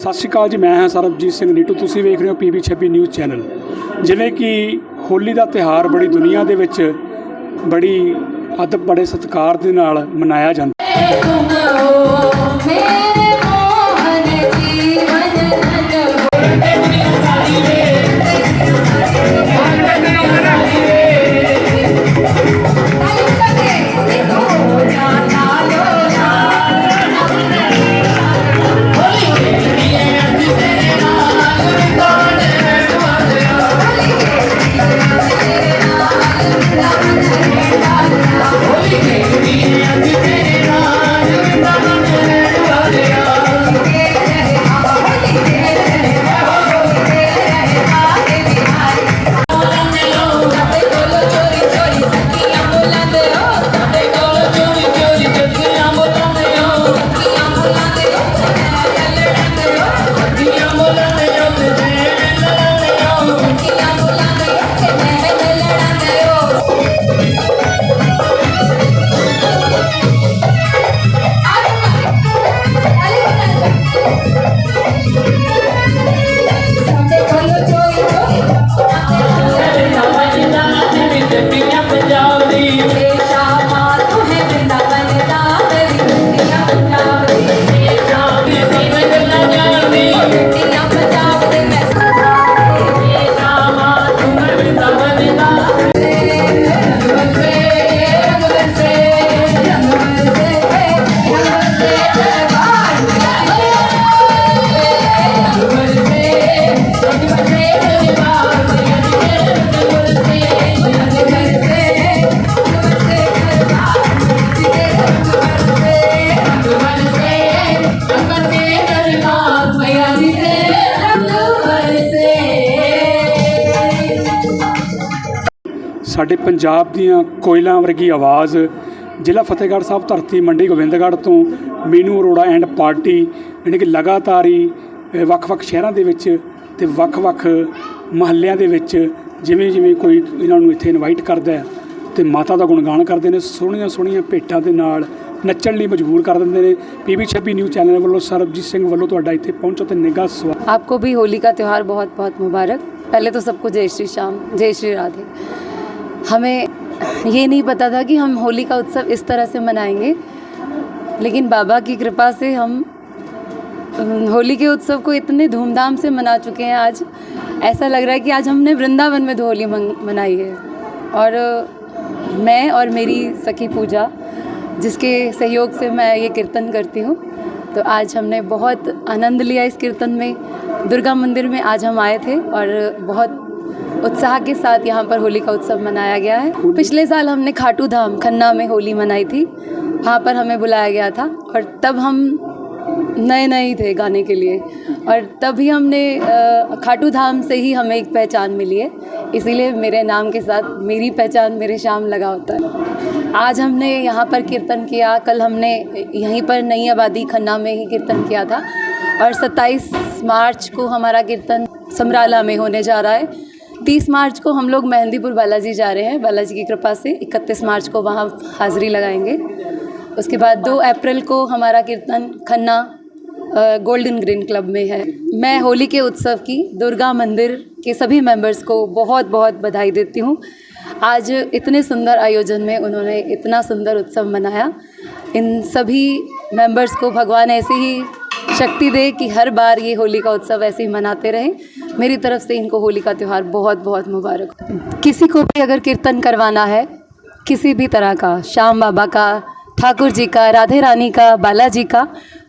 ਸਤਿ ਸ਼੍ਰੀ ਅਕਾਲ ਜੀ, ਮੈਂ ਹਾਂ ਸਰਬਜੀਤ ਸਿੰਘ ਨੀਟੂ। ਤੁਸੀਂ ਵੇਖ ਰਹੇ ਹੋ ਪੀਬੀ 26 ਨਿਊਜ਼ ਚੈਨਲ। ਜਿਵੇਂ ਕਿ ਹੋਲੀ ਦਾ ਤਿਹਾਰ ਬੜੀ ਦੁਨੀਆ ਦੇ ਵਿੱਚ ਬੜੀ ਅਦਬ, ਬੜੇ ਸਤਿਕਾਰ ਦੇ ਨਾਲ ਮਨਾਇਆ ਜਾਂਦਾ। तुम ਸਾਡੇ ਪੰਜਾਬ ਦੀਆਂ ਕੋਇਲਾਂ ਵਰਗੀ ਆਵਾਜ਼, ਜ਼ਿਲ੍ਹਾ ਫਤਿਹਗੜ੍ਹ ਸਾਹਿਬ ਧਰਤੀ, ਮੰਡੀ ਗੋਬਿੰਦਗੜ੍ਹ ਤੋਂ ਮੀਨੂ ਅਰੋੜਾ ਐਂਡ ਪਾਰਟੀ, ਯਾਨੀ ਕਿ ਲਗਾਤਾਰ ਹੀ ਵੱਖ-ਵੱਖ ਸ਼ਹਿਰਾਂ ਦੇ ਵਿੱਚ ਤੇ ਵੱਖ-ਵੱਖ ਮਹੱਲਿਆਂ ਦੇ ਵਿੱਚ ਜਿਵੇਂ ਜਿਵੇਂ ਕੋਈ ਇਹਨਾਂ ਨੂੰ ਇੱਥੇ ਇਨਵਾਈਟ ਕਰਦਾ ਹੈ ਤੇ ਮਾਤਾ ਦਾ ਗੁਣਗਾਨ ਕਰਦੇ ਨੇ ਸੋਹਣੀਆਂ ਸੋਹਣੀਆਂ ਭੇਟਾਂ ਦੇ ਨਾਲ ਨੱਚਣ ਲਈ ਮਜਬੂਰ ਕਰ ਦਿੰਦੇ ਨੇ। ਪੀਬੀ 26 ਨਿਊਜ਼ ਚੈਨਲ ਵੱਲੋਂ ਸਰਬਜੀਤ ਸਿੰਘ ਵੱਲੋਂ ਤੁਹਾਡਾ ਇੱਥੇ ਪਹੁੰਚੋ ਤੇ ਨਿੱਘਾ ਸਵਾਗਤ। ਆਪਕੋ ਵੀ ਹੋਲੀ ਦਾ ਤਿਉਹਾਰ ਬਹੁਤ ਬਹੁਤ ਮੁਬਾਰਕ। ਪਹਿਲੇ ਤਾਂ ਸਭ ਕੋ ਜੈ ਸ਼੍ਰੀ ਸ਼ਾਮ, ਜੈ ਸ਼੍ਰੀ ਰਾਧੇ। हमें ये नहीं पता था कि हम होली का उत्सव इस तरह से मनाएँगे, लेकिन बाबा की कृपा से हम होली के उत्सव को इतने धूमधाम से मना चुके हैं आज। ऐसा लग रहा है कि आज हमने वृंदावन में होली मनाई है। और, मैं और मेरी सखी पूजा, जिसके सहयोग से मैं ये कीर्तन करती हूँ तो आज हमने बहुत आनंद लिया इस कीर्तन में। दुर्गा मंदिर में आज हम आए थे और बहुत उत्साह के साथ यहाँ पर होली का उत्सव मनाया गया है। पिछले साल हमने खाटू धाम खन्ना में होली मनाई थी। वहाँ पर हमें बुलाया गया था और तब हम नए नए थे गाने के लिए। और तभी हमने खाटू धाम से ही हमें एक पहचान मिली है। इसीलिए मेरे नाम के साथ मेरी पहचान मेरे शाम लगा होता है। आज हमने यहाँ पर कीर्तन किया। कल हमने यहीं पर नई आबादी खन्ना में ही कीर्तन किया था। और 27 मार्च को हमारा कीर्तन समराला में होने जा रहा है। 30 मार्च को हम लोग मेहंदीपुर बालाजी जा रहे हैं। बालाजी की कृपा से 31 मार्च को वहाँ हाज़िरी लगाएँगे। उसके बाद दो अप्रैल को हमारा कीर्तन खन्ना गोल्डन ग्रीन क्लब में है। मैं होली के उत्सव की दुर्गा मंदिर के सभी मेंबर्स को बहुत बहुत बधाई देती हूँ। आज इतने सुंदर आयोजन में उन्होंने इतना सुंदर उत्सव मनाया। इन सभी मेंबर्स को भगवान ऐसे ही शक्ति दे कि हर बार ये होली का उत्सव ऐसे ही मनाते रहें। मेरी तरफ से इनको होली का त्यौहार बहुत बहुत मुबारक हो। किसी को भी अगर कीर्तन करवाना है किसी भी तरह का श्याम बाबा का ठाकुर जी का राधे रानी का बालाजी का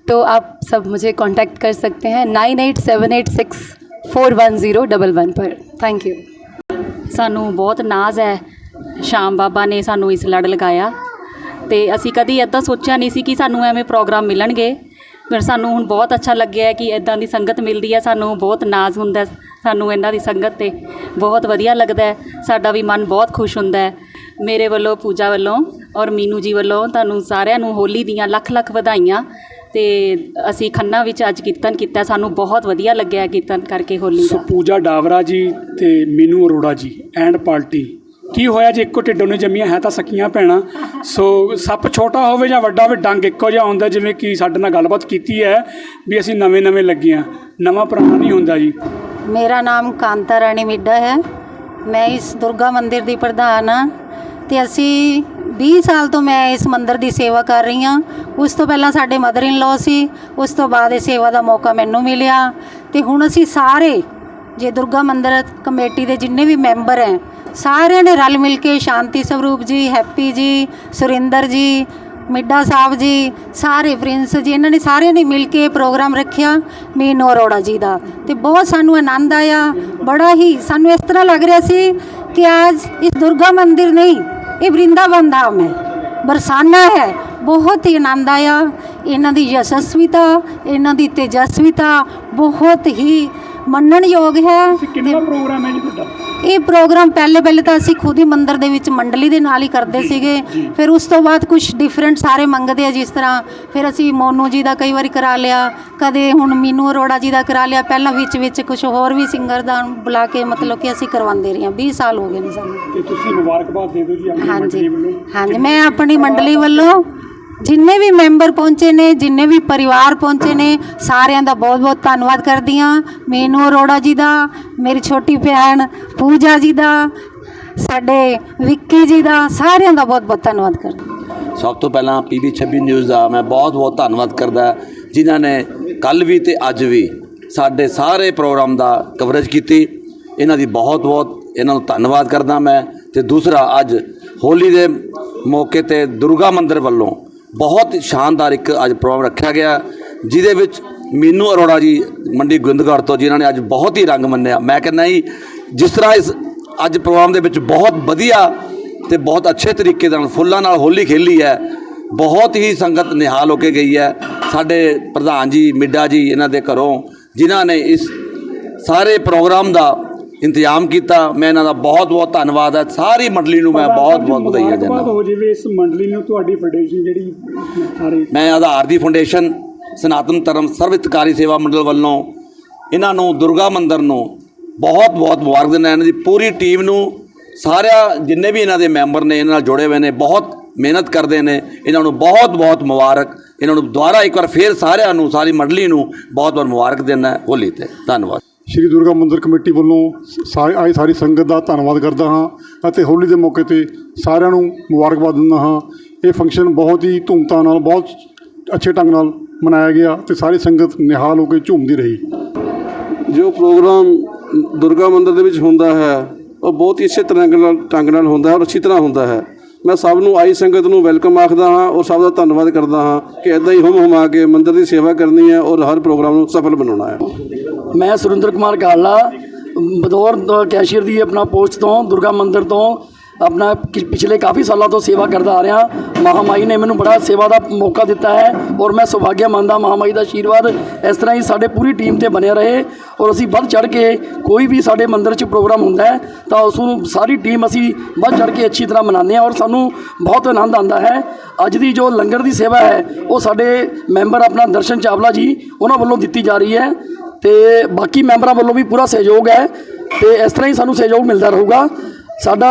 तो आप सब मुझे कांटेक्ट कर सकते हैं nine eight seven eight six four one zero double one पर थैंक यू ਸਾਨੂੰ ਬਹੁਤ ਨਾਜ਼ ਹੈ ਸ਼ਾਮ ਬਾਬਾ ਨੇ ਸਾਨੂੰ ਇਸ ਲੜ ਲਗਾਇਆ ਤੇ ਅਸੀਂ ਕਦੀ ਇਦਾਂ ਸੋਚਿਆ ਨਹੀਂ ਸੀ ਕਿ ਸਾਨੂੰ ਐਵੇਂ ਪ੍ਰੋਗਰਾਮ ਮਿਲਣਗੇ ਪਰ ਸਾਨੂੰ ਹੁਣ ਬਹੁਤ ਅੱਛਾ ਲੱਗਿਆ ਕਿ ਇਦਾਂ ਦੀ ਸੰਗਤ ਮਿਲਦੀ ਹੈ, ਸਾਨੂੰ ਬਹੁਤ ਨਾਜ਼ ਹੁੰਦਾ ਸਾਨੂੰ ਇਹਨਾਂ ਦੀ ਸੰਗਤ ਤੇ ਬਹੁਤ ਵਧੀਆ ਲੱਗਦਾ ਸਾਡਾ ਵੀ ਮਨ ਬਹੁਤ ਖੁਸ਼ ਹੁੰਦਾ ਹੈ। ਮੇਰੇ ਵੱਲੋਂ, ਪੂਜਾ ਵੱਲੋਂ ਔਰ ਮੀਨੂ ਜੀ ਵੱਲੋਂ ਤੁਹਾਨੂੰ ਸਾਰਿਆਂ ਨੂੰ ਹੋਲੀ ਦੀਆਂ ਲੱਖ ਲੱਖ ਵਧਾਈਆਂ ਤੇ ਅਸੀਂ ਖੰਨਾ ਵਿੱਚ ਅੱਜ ਕੀਰਤਨ ਕੀਤਾ, ਸਾਨੂੰ ਬਹੁਤ ਵਧੀਆ ਲੱਗਿਆ ਕੀਰਤਨ ਕਰਕੇ ਹੋਲੀ ਦਾ। ਪੂਜਾ ਡਾਵਰਾ ਜੀ ਤੇ ਮੀਨੂ ਅਰੋੜਾ ਜੀ, ਐਂਡ ਪਾਰਟੀ। ਕੀ ਹੋਇਆ ਜੇ ਇੱਕੋ ਢਿੱਡੋਂ ਨੇ ਜੰਮੀਆਂ, ਹੈ ਤਾਂ ਸਕੀਆਂ ਭੈਣਾਂ। ਸੋ ਸੱਪ ਛੋਟਾ ਹੋਵੇ ਜਾਂ ਵੱਡਾ ਹੋਵੇ, ਡੰਗ ਇੱਕੋ ਜਿਹਾ ਹੁੰਦਾ, ਜਿਵੇਂ ਕਿ ਸਾਡੇ ਨਾਲ ਗੱਲਬਾਤ ਕੀਤੀ ਹੈ ਵੀ ਅਸੀਂ ਨਵੇਂ ਨਵੇਂ ਲੱਗੇ ਹਾਂ। ਨਵਾਂ ਪੁਰਾਣਾ ਨਹੀਂ ਹੁੰਦਾ ਜੀ। ਮੇਰਾ ਨਾਮ ਕਾਂਤਾ ਰਾਣੀ ਮਿੱਡਾ ਹੈ। ਮੈਂ ਇਸ ਦੁਰਗਾ ਮੰਦਿਰ ਦੀ ਪ੍ਰਧਾਨ ਹਾਂ ਤੇ ਅਸੀਂ 20 ਸਾਲ ਤੋਂ ਮੈਂ ਇਸ ਮੰਦਿਰ ਦੀ ਸੇਵਾ ਕਰ ਰਹੀ ਹਾਂ। ਉਸ ਤੋਂ ਪਹਿਲਾਂ ਸਾਡੇ ਮਦਰ ਇਨ ਲਾਅ ਸੀ, ਉਸ ਤੋਂ ਬਾਅਦ ਇਹ ਸੇਵਾ ਦਾ ਮੌਕਾ ਮੈਨੂੰ ਮਿਲਿਆ। ਤੇ ਹੁਣ ਅਸੀਂ ਸਾਰੇ, ਜੇ ਦੁਰਗਾ ਮੰਦਿਰ ਕਮੇਟੀ ਦੇ ਜਿੰਨੇ ਵੀ ਮੈਂਬਰ ਹੈ ਸਾਰਿਆਂ ਨੇ ਰਲ ਮਿਲ ਕੇ ਸ਼ਾਂਤੀ ਸਰੂਪ ਜੀ, ਹੈਪੀ ਜੀ, ਸੁਰਿੰਦਰ ਜੀ, ਮਿੱਡਾ ਸਾਹਿਬ ਜੀ, ਸਾਰੇ ਪ੍ਰਿੰਸ ਜੀ, ਇਹਨਾਂ ਨੇ ਸਾਰਿਆਂ ਨੇ ਮਿਲ ਕੇ ਪ੍ਰੋਗਰਾਮ ਰੱਖਿਆ, ਮੀਨੂ ਅਰੋੜਾ ਜੀ ਦਾ। ਤੇ ਬਹੁਤ ਸਾਨੂੰ ਆਨੰਦ ਆਇਆ, ਬੜਾ ਹੀ ਸਾਨੂੰ ਇਸ ਤਰ੍ਹਾਂ ਲੱਗ ਰਿਹਾ ਸੀ ਕਿ ਅੱਜ ਇਸ ਦੁਰਗਾ ਮੰਦਿਰ ਨਹੀਂ, ਇਹ ਵਰਿੰਦਾਵਨ ਧਾਮ ਹੈ ਬਰਸਾਨਾ ਹੈ, ਬਹੁਤ ਹੀ ਆਨੰਦ ਆਇਆ। ਇਹਨਾਂ ਦੀ ਯਸ਼ਸਵੀਤਾ, ਇਹਨਾਂ ਦੀ ਤੇਜਸਵੀਤਾ ਬਹੁਤ ਹੀ ਮੰਨਣਯੋਗ ਹੈ ਕਿੰਨਾ ਪ੍ਰੋਗਰਾਮ ਹੈ ਜੀ ਤੁਹਾਡਾ? ਇਹ ਪ੍ਰੋਗਰਾਮ ਪਹਿਲੇ ਪਹਿਲੇ ਤਾਂ ਅਸੀਂ ਖੁਦ ਹੀ ਮੰਦਿਰ ਦੇ ਵਿੱਚ ਮੰਡਲੀ ਦੇ ਨਾਲ ਹੀ ਕਰਦੇ ਸੀਗੇ। ਫਿਰ ਉਸ ਤੋਂ ਬਾਅਦ ਕੁਝ ਡਿਫਰੈਂਟ ਸਾਰੇ ਮੰਗਦੇ ਆ ਜਿਸ ਤਰ੍ਹਾਂ ਫਿਰ ਅਸੀਂ ਮੋਨੂ ਜੀ ਦਾ ਕਈ ਵਾਰੀ ਕਰਾ ਲਿਆ ਕਦੇ ਹੁਣ ਮੀਨੂ ਅਰੋੜਾ ਜੀ ਦਾ ਕਰਾ ਲਿਆ ਪਹਿਲਾਂ ਵਿੱਚ ਵਿੱਚ ਕੁਝ ਹੋਰ ਵੀ ਸਿੰਗਰ ਦਾ ਬੁਲਾ ਕੇ ਮਤਲਬ ਕਿ ਅਸੀਂ ਕਰਵਾਉਂਦੇ ਰਹੇ ਹਾਂ। 20 ਸਾਲ ਹੋ ਗਏ ਨੇ ਸਾਨੂੰ। ਤੇ ਤੁਸੀਂ ਮੁਬਾਰਕਬਾਦ ਦੇ ਦਿਓ ਜੀ ਆਪਣੀ ਮੰਡਲੀ ਹਾਂਜੀ ਵੱਲੋਂ। ਹਾਂਜੀ ਮੈਂ ਆਪਣੀ ਮੰਡਲੀ ਵੱਲੋਂ ਜਿੰਨੇ ਵੀ ਮੈਂਬਰ ਪਹੁੰਚੇ ਨੇ, ਜਿੰਨੇ ਵੀ ਪਰਿਵਾਰ ਪਹੁੰਚੇ ਨੇ, ਸਾਰਿਆਂ ਦਾ ਬਹੁਤ-ਬਹੁਤ ਧੰਨਵਾਦ ਕਰਦੀ ਹਾਂ। ਮੀਨੂ ਅਰੋੜਾ ਜੀ ਦਾ, ਮੇਰੀ ਛੋਟੀ ਭੈਣ ਪੂਜਾ ਜੀ ਦਾ, ਸਾਡੇ ਵਿੱਕੀ ਜੀ ਦਾ, ਸਾਰਿਆਂ ਦਾ ਬਹੁਤ-ਬਹੁਤ ਧੰਨਵਾਦ ਕਰਦੀ ਸਭ ਤੋਂ ਪਹਿਲਾਂ ਪੀਬੀ 26 ਨਿਊਜ਼ ਦਾ ਮੈਂ ਬਹੁਤ ਬਹੁਤ ਧੰਨਵਾਦ ਕਰਦਾ, ਜਿਨ੍ਹਾਂ ਨੇ ਕੱਲ ਵੀ ਤੇ ਅੱਜ ਵੀ ਸਾਡੇ ਸਾਰੇ ਪ੍ਰੋਗਰਾਮ ਦਾ ਕਵਰੇਜ ਕੀਤੀ। ਇਹਨਾਂ ਦੀ ਬਹੁਤ ਬਹੁਤ ਇਹਨਾਂ ਨੂੰ ਧੰਨਵਾਦ ਕਰਦਾ ਮੈਂ। ਤੇ ਦੂਸਰਾ, ਅੱਜ ਹੋਲੀ ਦੇ ਮੌਕੇ ਤੇ ਦੁਰਗਾ ਮੰਦਿਰ ਵੱਲੋਂ ਬਹੁਤ ਸ਼ਾਨਦਾਰ ਇੱਕ ਅੱਜ ਪ੍ਰੋਗਰਾਮ ਰੱਖਿਆ ਗਿਆ, ਜਿਹਦੇ ਵਿੱਚ ਮੀਨੂ ਅਰੋੜਾ ਜੀ, ਮੰਡੀ ਗੁੰਦਗੜ੍ਹ ਤੋਂ, ਜਿਨ੍ਹਾਂ ਨੇ ਅੱਜ ਬਹੁਤ ਹੀ ਰੰਗ ਮੰਨਿਆ। ਮੈਂ ਕਹਿੰਦਾ ਜੀ, ਜਿਸ ਤਰ੍ਹਾਂ ਇਸ ਅੱਜ ਪ੍ਰੋਗਰਾਮ ਦੇ ਵਿੱਚ ਬਹੁਤ ਵਧੀਆ ਤੇ ਬਹੁਤ ਅੱਛੇ ਤਰੀਕੇ ਨਾਲ ਫੁੱਲਾਂ ਨਾਲ ਹੋਲੀ ਖੇਲੀ ਹੈ, ਬਹੁਤ ਹੀ ਸੰਗਤ ਨਿਹਾਲ ਹੋ ਕੇ ਗਈ ਹੈ। ਸਾਡੇ ਪ੍ਰਧਾਨ ਜੀ, ਮਿੱਡਾ ਜੀ, ਇਹਨਾਂ ਦੇ ਘਰੋਂ, ਜਿਨ੍ਹਾਂ ਨੇ ਇਸ ਸਾਰੇ ਪ੍ਰੋਗਰਾਮ ਦਾ ਇੰਤਜ਼ਾਮ ਕੀਤਾ। ਮੈਂ ਇਹਨਾਂ ਦਾ ਬਹੁਤ ਬਹੁਤ ਧੰਨਵਾਦ ਹੈ। ਸਾਰੀ ਮੰਡਲੀ ਨੂੰ ਮੈਂ ਬਹੁਤ ਬਹੁਤ ਵਧਾਈਆਂ ਦਿੰਦਾ। ਹੋ ਜਾਵੇ ਇਸ ਮੰਡਲੀ ਨੂੰ ਤੁਹਾਡੀ ਫਾਊਂਡੇਸ਼ਨ ਜਿਹੜੀ ਸਾਰੇ ਮੈਂ ਆਧਾਰ ਦੀ ਫਾਊਂਡੇਸ਼ਨ ਸਨਾਤਨ ਧਰਮ ਸਰਵਿਤਕਾਰੀ ਸੇਵਾ ਮੰਡਲ ਵੱਲੋਂ ਇਹਨਾਂ ਨੂੰ ਦੁਰਗਾ ਮੰਦਿਰ ਨੂੰ ਬਹੁਤ ਬਹੁਤ ਮੁਬਾਰਕ ਦਿੰਦਾ। ਇਹਨਾਂ ਦੀ ਪੂਰੀ ਟੀਮ ਨੂੰ ਸਾਰਿਆਂ ਜਿੰਨੇ ਵੀ ਇਹਨਾਂ ਦੇ ਮੈਂਬਰ ਨੇ ਇਹਨਾਂ ਨਾਲ ਜੁੜੇ ਹੋਏ ਨੇ ਬਹੁਤ ਮਿਹਨਤ ਕਰਦੇ ਨੇ। ਇਹਨਾਂ ਨੂੰ ਬਹੁਤ ਬਹੁਤ ਮੁਬਾਰਕ। ਇਹਨਾਂ ਨੂੰ ਦੁਬਾਰਾ ਇੱਕ ਵਾਰ ਫੇਰ ਸਾਰਿਆਂ ਨੂੰ ਸਾਰੀ ਮੰਡਲੀ ਨੂੰ ਬਹੁਤ ਬਹੁਤ ਮੁਬਾਰਕ ਦਿੰਦਾ। ਹੋਲੀ ਤੇ ਧੰਨਵਾਦ। ਸ਼੍ਰੀ ਦੁਰਗਾ ਮੰਦਿਰ ਕਮੇਟੀ ਵੱਲੋਂ ਸਾਰੀ ਆਈ ਸਾਰੀ ਸੰਗਤ ਦਾ ਧੰਨਵਾਦ ਕਰਦਾ ਹਾਂ ਅਤੇ ਹੋਲੀ ਦੇ ਮੌਕੇ ਤੇ ਸਾਰਿਆਂ ਨੂੰ ਮੁਬਾਰਕਬਾਦ ਦਿੰਦਾ ਹਾਂ। ਇਹ ਫੰਕਸ਼ਨ ਬਹੁਤ ਹੀ ਧੂਮਧਾਮ ਨਾਲ, ਬਹੁਤ ਅੱਛੇ ਢੰਗ ਨਾਲ ਮਨਾਇਆ ਗਿਆ ਤੇ ਸਾਰੀ ਸੰਗਤ ਨਿਹਾਲ ਹੋ ਕੇ ਝੂਮਦੀ ਰਹੀ। ਜੋ ਪ੍ਰੋਗਰਾਮ ਦੁਰਗਾ ਮੰਦਿਰ ਦੇ ਵਿੱਚ ਹੁੰਦਾ ਹੈ, ਉਹ ਬਹੁਤ ਹੀ ਅੱਛੇ ਤਰ੍ਹਾਂ ਨਾਲ, ਢੰਗ ਨਾਲ ਹੁੰਦਾ ਹੈ ਔਰ ਅੱਛੀ ਤਰ੍ਹਾਂ ਹੁੰਦਾ ਹੈ। ਮੈਂ ਸਭ ਨੂੰ ਆਈ ਸੰਗਤ ਨੂੰ ਵੈਲਕਮ ਆਖਦਾ ਹਾਂ ਔਰ ਸਭ ਦਾ ਧੰਨਵਾਦ ਕਰਦਾ ਹਾਂ ਕਿ ਇਦਾਂ ਹੀ ਹੁਮ ਹੁਮਾ ਕੇ ਮੰਦਰ ਦੀ ਸੇਵਾ ਕਰਨੀ ਹੈ ਔਰ ਹਰ ਪ੍ਰੋਗਰਾਮ ਨੂੰ ਸਫਲ ਬਣਾਉਣਾ ਹੈ। ਮੈਂ ਸੁਰਿੰਦਰ ਕੁਮਾਰ ਕਾਲਾ ਬਦੌਰ ਕੈਸ਼ੀਅਰ ਦੀ ਆਪਣਾ ਪੋਸਟ ਤੋਂ, ਦੁਰਗਾ ਮੰਦਰ ਤੋਂ ਆਪਣਾ ਕਿ- ਪਿਛਲੇ ਕਾਫੀ ਸਾਲਾਂ ਤੋਂ ਸੇਵਾ ਕਰਦਾ ਆ ਰਿਹਾ। ਮਹਾਮਾਈ ਨੇ ਮੈਨੂੰ ਬੜਾ ਸੇਵਾ ਦਾ ਮੌਕਾ ਦਿੱਤਾ ਹੈ ਔਰ ਮੈਂ ਸੁਭਾਗਿਆ ਮੰਨਦਾ ਮਹਾਮਾਈ ਦਾ ਆਸ਼ੀਰਵਾਦ ਇਸ ਤਰ੍ਹਾਂ ਹੀ ਸਾਡੇ ਪੂਰੀ ਟੀਮ ਤੇ ਬਣਿਆ ਰਹੇ ਔਰ ਅਸੀਂ ਵੱਧ ਚੜ ਕੇ ਕੋਈ ਵੀ ਸਾਡੇ ਮੰਦਿਰ 'ਚ ਪ੍ਰੋਗਰਾਮ ਹੁੰਦਾ ਹੈ ਤਾਂ ਉਸ ਨੂੰ ਸਾਰੀ ਟੀਮ ਅਸੀਂ ਵੱਧ ਚੜ ਕੇ ਅੱਛੀ ਤਰ੍ਹਾਂ ਮਨਾਉਂਦੇ ਹਾਂ ਔਰ ਸਾਨੂੰ ਬਹੁਤ ਆਨੰਦ ਆਉਂਦਾ ਹੈ। ਅੱਜ ਦੀ ਜੋ ਲੰਗਰ ਦੀ ਸੇਵਾ ਹੈ, ਉਹ ਸਾਡੇ ਮੈਂਬਰ ਆਪਣਾ ਦਰਸ਼ਨ ਚਾਵਲਾ ਜੀ ਉਹਨਾਂ ਵੱਲੋਂ ਦਿੱਤੀ ਜਾ ਰਹੀ ਹੈ ਤੇ ਬਾਕੀ ਮੈਂਬਰਾਂ ਵੱਲੋਂ ਵੀ ਪੂਰਾ ਸਹਿਯੋਗ ਹੈ ਤੇ ਇਸ ਤਰ੍ਹਾਂ ਹੀ ਸਾਨੂੰ ਸਹਿਯੋਗ ਮਿਲਦਾ ਰਹੂਗਾ। ਸਾਡਾ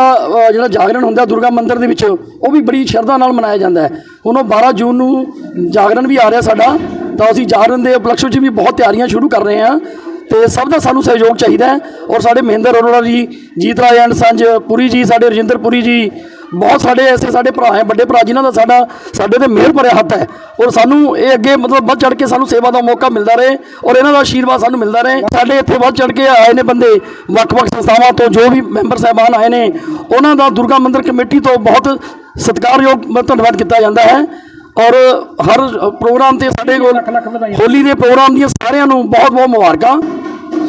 ਜਿਹੜਾ ਜਾਗਰਣ ਹੁੰਦਾ ਦੁਰਗਾ ਮੰਦਿਰ ਦੇ ਵਿੱਚ, ਉਹ ਵੀ ਬੜੀ ਸ਼ਰਧਾ ਨਾਲ ਮਨਾਇਆ ਜਾਂਦਾ ਹੈ। ਹੁਣ ਉਹ 12 ਜੂਨ ਨੂੰ ਜਾਗਰਣ ਵੀ ਆ ਰਿਹਾ ਸਾਡਾ, ਤਾਂ ਅਸੀਂ ਜਾਗਰਣ ਦੇ ਉਪਲਕਸ਼ ਵਿੱਚ ਵੀ ਬਹੁਤ ਤਿਆਰੀਆਂ ਸ਼ੁਰੂ ਕਰ ਰਹੇ ਹਾਂ। ਤੇ ਸਭ ਦਾ ਸਾਨੂੰ ਸਹਿਯੋਗ ਚਾਹੀਦਾ ਹੈ। ਔਰ ਸਾਡੇ ਮਹਿੰਦਰ ਅਰੋੜਾ ਜੀ, ਜੀਤ ਰਾਜ ਐਂਡ ਸੰਜ ਪੁਰੀ ਜੀ, ਸਾਡੇ ਰਜਿੰਦਰ ਪੁਰੀ ਜੀ ਬਹੁਤ ਸਾਡੇ ਐਸੇ ਸਾਡੇ ਭਰਾ ਹੈ ਵੱਡੇ ਭਰਾ ਜਿਨ੍ਹਾਂ ਦਾ ਸਾਡਾ ਸਾਡੇ ਤੇ ਮਿਹਰ ਭਰਿਆ ਹੱਥ ਹੈ। ਔਰ ਸਾਨੂੰ ਇਹ ਅੱਗੇ ਮਤਲਬ ਵੱਧ ਚੜ ਕੇ ਸਾਨੂੰ ਸੇਵਾ ਦਾ ਮੌਕਾ ਮਿਲਦਾ ਰਹੇ ਔਰ ਇਹਨਾਂ ਦਾ ਆਸ਼ੀਰਵਾਦ ਸਾਨੂੰ ਮਿਲਦਾ ਰਹੇ। ਸਾਡੇ ਇੱਥੇ ਵੱਧ ਚੜ ਕੇ ਆਏ ਨੇ ਬੰਦੇ ਵੱਖ-ਵੱਖ ਸੰਸਥਾਵਾਂ ਤੋਂ ਜੋ ਵੀ ਮੈਂਬਰ ਸਾਹਿਬਾਨ ਆਏ ਨੇ ਉਹਨਾਂ ਦਾ ਦੁਰਗਾ ਮੰਦਿਰ ਕਮੇਟੀ ਤੋਂ ਬਹੁਤ ਸਤਿਕਾਰਯੋਗ ਧੰਨਵਾਦ ਕੀਤਾ ਜਾਂਦਾ ਹੈ। ਔਰ ਹਰ ਪ੍ਰੋਗਰਾਮ ਤੇ ਸਾਡੇ ਕੋਲ। ਹੋਲੀ ਦੇ ਪ੍ਰੋਗਰਾਮ ਦੀਆਂ ਸਾਰਿਆਂ ਨੂੰ ਬਹੁਤ-ਬਹੁਤ ਮੁਬਾਰਕਾਂ।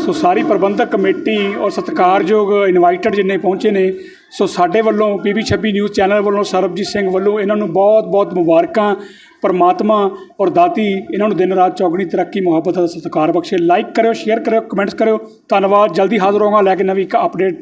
ਸੋ ਸਾਰੀ ਪ੍ਰਬੰਧਕ ਕਮੇਟੀ ਔਰ ਸਤਿਕਾਰਯੋਗ ਇਨਵਾਈਟਡ ਜਿੰਨੇ ਪਹੁੰਚੇ ਨੇ ਸੋ ਸਾਡੇ ਵੱਲੋਂ ਪੀਬੀ 26 ਨਿਊਜ਼ ਚੈਨਲ ਵੱਲੋਂ ਸਰਬਜੀਤ ਸਿੰਘ ਵੱਲੋਂ ਇਹਨਾਂ ਨੂੰ ਬਹੁਤ-ਬਹੁਤ ਮੁਬਾਰਕਾਂ, ਪਰਮਾਤਮਾ ਔਰ ਦਾਤੀ ਇਹਨਾਂ ਨੂੰ ਦਿਨ ਰਾਤ ਚੌਗਣੀ, ਤਰੱਕੀ, ਮੁਹੱਬਤ ਦਾ ਸਤਿਕਾਰ ਬਖਸ਼ੇ। ਲਾਈਕ ਕਰਿਓ ਸ਼ੇਅਰ ਕਰਿਓ ਕਮੈਂਟਸ ਕਰਿਓ। ਧੰਨਵਾਦ। ਜਲਦੀ ਹਾਜ਼ਰ ਹੋਵਾਂਗਾ। ਲੈ ਕੇ ਨਵੀਂ ਇੱਕ ਅਪਡੇਟ